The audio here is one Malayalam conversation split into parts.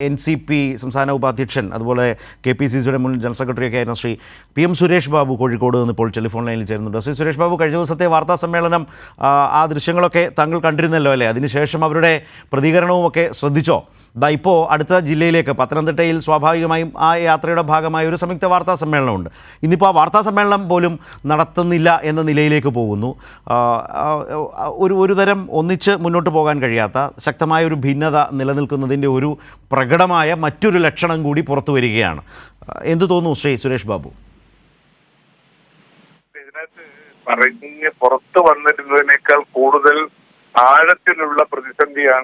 എൻ സി പി സംസ്ഥാന ഉപാധ്യക്ഷൻ അതുപോലെ കെ പി സി സിയുടെ മുൻ ജനറൽ സെക്രട്ടറിയൊക്കെ ആയിരുന്ന ശ്രീ പി എം സുരേഷ് ബാബു കോഴിക്കോട് നിന്ന് ഇപ്പോൾ ടെലിഫോൺ ലൈനിൽ ചേരുന്നുണ്ട്. ശ്രീ സുരേഷ് ബാബു കഴിഞ്ഞ ദിവസത്തെ വാർത്താ സമ്മേളനം ആ, ദൃശ്യങ്ങളൊക്കെ താങ്കൾ കണ്ടിരുന്നല്ലോ അല്ലേ? അതിനുശേഷം അവരുടെ പ്രതികരണവും ഒക്കെ ശ്രദ്ധിച്ചോ? ദാ ഇപ്പോൾ അടുത്ത ജില്ലയിലേക്ക് പത്തനംതിട്ടയിൽ സ്വാഭാവികമായും ആ യാത്രയുടെ ഭാഗമായ ഒരു സംയുക്ത വാർത്താ സമ്മേളനമുണ്ട്. ഇന്നിപ്പോൾ ആ വാർത്താ സമ്മേളനം പോലും നടത്തുന്നില്ല എന്ന നിലയിലേക്ക് പോകുന്നു. ഒരു ഒരു തരം ഒന്നിച്ച് മുന്നോട്ട് പോകാൻ കഴിയാത്ത ശക്തമായ ഒരു ഭിന്നത നിലനിൽക്കുന്നതിന്റെ ഒരു പ്രകടമായ മറ്റൊരു ലക്ഷണം കൂടി പുറത്തു വരികയാണ്. എന്തു തോന്നുന്നു ശ്രീ സുരേഷ് ബാബു? പറഞ്ഞ് പുറത്തു വന്നിരുന്നതിനേക്കാൾ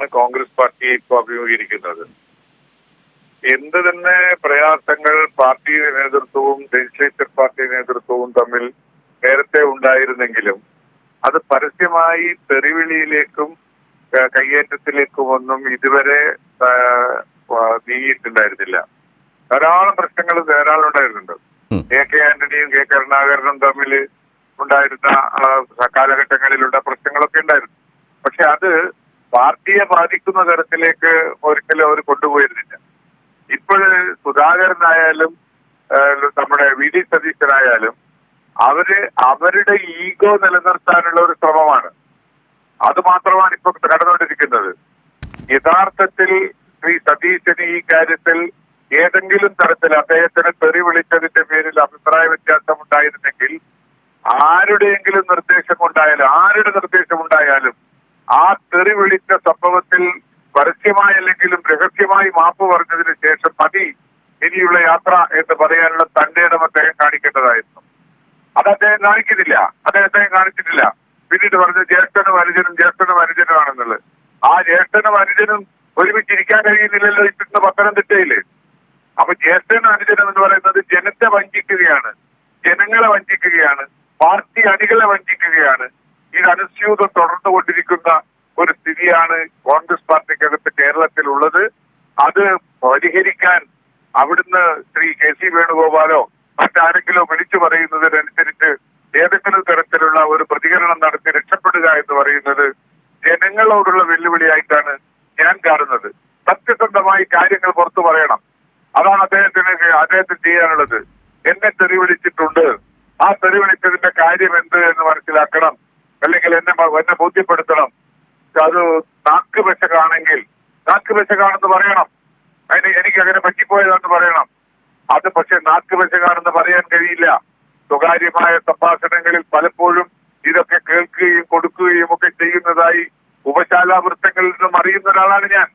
പ്രതിസന്ധിയാണ് കോൺഗ്രസ് പാർട്ടി ഇപ്പോൾ അഭിമുഖീകരിക്കുന്നത്. എന്ത് തന്നെ പ്രയാസങ്ങൾ പാർട്ടി നേതൃത്വവും ലെജിസ്ലേച്ചർ പാർട്ടി നേതൃത്വവും തമ്മിൽ നേരത്തെ ഉണ്ടായിരുന്നെങ്കിലും അത് പരസ്യമായി തെറിവിളിയിലേക്കും കയ്യേറ്റത്തിലേക്കും ഒന്നും ഇതുവരെ നീങ്ങിയിട്ടുണ്ടായിരുന്നില്ല. ധാരാളം പ്രശ്നങ്ങൾ ധാരാളം ഉണ്ടായിരുന്നുണ്ട്. എ കെ ആന്റണിയും കെ കരുണാകരനും തമ്മിൽ ഉണ്ടായിരുന്ന കാലഘട്ടങ്ങളിലുള്ള പ്രശ്നങ്ങളൊക്കെ ഉണ്ടായിരുന്നു. പക്ഷെ അത് പാർട്ടിയെ ബാധിക്കുന്ന തരത്തിലേക്ക് ഒരിക്കലും അവർ കൊണ്ടുപോയിരുന്നില്ല. ഇപ്പോഴ് സുധാകരനായാലും നമ്മുടെ വി ഡി സതീശനായാലും അവർ അവരുടെ ഈഗോ നിലനിർത്താനുള്ള ഒരു ശ്രമമാണ്. അത് മാത്രമാണ് ഇപ്പൊ കടന്നുകൊണ്ടിരിക്കുന്നത് യഥാർത്ഥത്തിൽ ശ്രീ സതീശന് ഈ കാര്യത്തിൽ ഏതെങ്കിലും തരത്തിൽ അദ്ദേഹത്തിന് തെറി വിളിച്ചതിന്റെ പേരിൽ അഭിപ്രായ വ്യത്യാസം ഉണ്ടായിരുന്നെങ്കിൽ ആരുടെയെങ്കിലും നിർദ്ദേശം ഉണ്ടായാലും ആരുടെ നിർദ്ദേശം ഉണ്ടായാലും ആ തെറി വിളിച്ച സംഭവത്തിൽ പരസ്യമായി അല്ലെങ്കിലും രഹസ്യമായി മാപ്പ് പറഞ്ഞതിന് ശേഷം മതി ഇനിയുള്ള യാത്ര എന്ന് പറയാനുള്ള തന്റെ ഇടം അദ്ദേഹം കാണിക്കേണ്ടതായിരുന്നു. അത് അദ്ദേഹം കാണിക്കുന്നില്ല. അദ്ദേഹം അദ്ദേഹം കാണിച്ചിട്ടില്ല. പിന്നീട് പറഞ്ഞ ജ്യേഷ്ഠനും അനുജനും ജ്യേഷ്ഠനും അനുജനുമാണെന്നുള്ളത് ആ ജ്യേഷ്ഠനും അനുജനും ഒരുമിച്ചിരിക്കാൻ കഴിയുന്നില്ലല്ലോ ഇന്ന് പത്തനംതിട്ടയിൽ. അപ്പൊ ജ്യേഷ്ഠനും അനുജനും എന്ന് പറയുന്നത് ജനത്തെ വഞ്ചിക്കുകയാണ്. ജനങ്ങളെ വഞ്ചിക്കുകയാണ്. പാർട്ടി അണികളെ വഞ്ചിക്കുകയാണ്. അനുസ്യൂതം തുടർന്നുകൊണ്ടിരിക്കുന്ന ഒരു സ്ഥിതിയാണ് കോൺഗ്രസ് പാർട്ടിക്കകത്ത് കേരളത്തിലുള്ളത്. അത് പരിഹരിക്കാൻ അവിടുന്ന് ശ്രീ കെ സി വേണുഗോപാലോ മറ്റാരെങ്കിലോ വിളിച്ചു പറയുന്നതിനനുസരിച്ച് ഏതെങ്കിലും തരത്തിലുള്ള ഒരു പ്രതികരണം നടത്തി രക്ഷപ്പെടുക എന്ന് പറയുന്നത് ജനങ്ങളോടുള്ള വെല്ലുവിളിയായിട്ടാണ് ഞാൻ കാണുന്നത്. സത്യസന്ധമായി കാര്യങ്ങൾ പുറത്തു പറയണം. അതാണ് അദ്ദേഹത്തിന് അദ്ദേഹത്തിന് ചെയ്യാനുള്ളത്. എന്നെ തെറി വിളിച്ചിട്ടുണ്ട് ആ തെറി വിളിച്ചതിന്റെ കാര്യം എന്ത് എന്ന് മനസ്സിലാക്കണം. അല്ലെങ്കിൽ എന്നെ എന്നെ ബോധ്യപ്പെടുത്തണം. അത് നാക്ക് പെശകാണെങ്കിൽ നാക്ക് പെശകാണെന്ന് പറയണം. അതിന് എനിക്ക് അങ്ങനെ പറ്റിപ്പോയതാണെന്ന് പറയണം. അത് പക്ഷെ നാക്ക് പെശകാണെന്ന് പറയാൻ കഴിയില്ല. സ്വകാര്യമായ സംഭാഷണങ്ങളിൽ പലപ്പോഴും ഇതൊക്കെ കേൾക്കുകയും കൊടുക്കുകയും ഒക്കെ ചെയ്യുന്നതായി ഉപശാലാവൃത്തങ്ങളിൽ നിന്നും അറിയുന്ന ഒരാളാണ് ഞാൻ.